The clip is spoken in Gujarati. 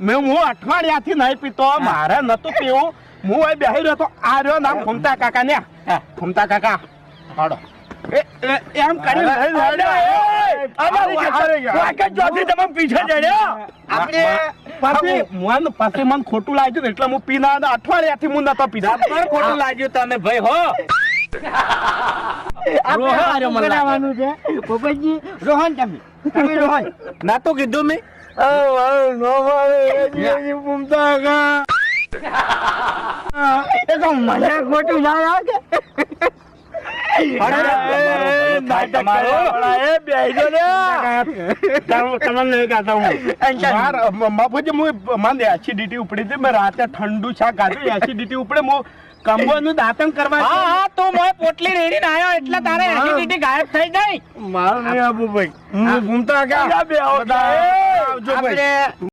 મેં હું અઠવાડિયાથી નહીં પીતો મારે નતું પીવું. હું અહીં બેહી રહ્યો તો આ રહ્યો નામ ફૂમતા કાકા ને. ફૂમતા કાકા. હાડો. એ- એ- એમ કરી પછી મન ખોટું લાગ્યું એટલે હું પીના અઠવાડિયા અઠવાડિયાથી હું નતો પીધા ખોટું લાગ્યું તને ભાઈ હો. રોહન તમે તમે રોહન? ના તો કીધું મેં. એ તો મને ખોટું ના લાગે. મને એસિડિટી ઉપડી હતી મેં રાતે ઠંડુ શાક ખાધું એસિડિટી ઉપડે હું કંબોનું દાંતણ કરવા હા તું પોટલી રેડીને આવ્યો એટલે તારે એસિડિટી ગાયબ થઈ જાય મારું નહીં આપું ભાઈ. હું. ઘૂમતા ગયા આવજો ભાઈ.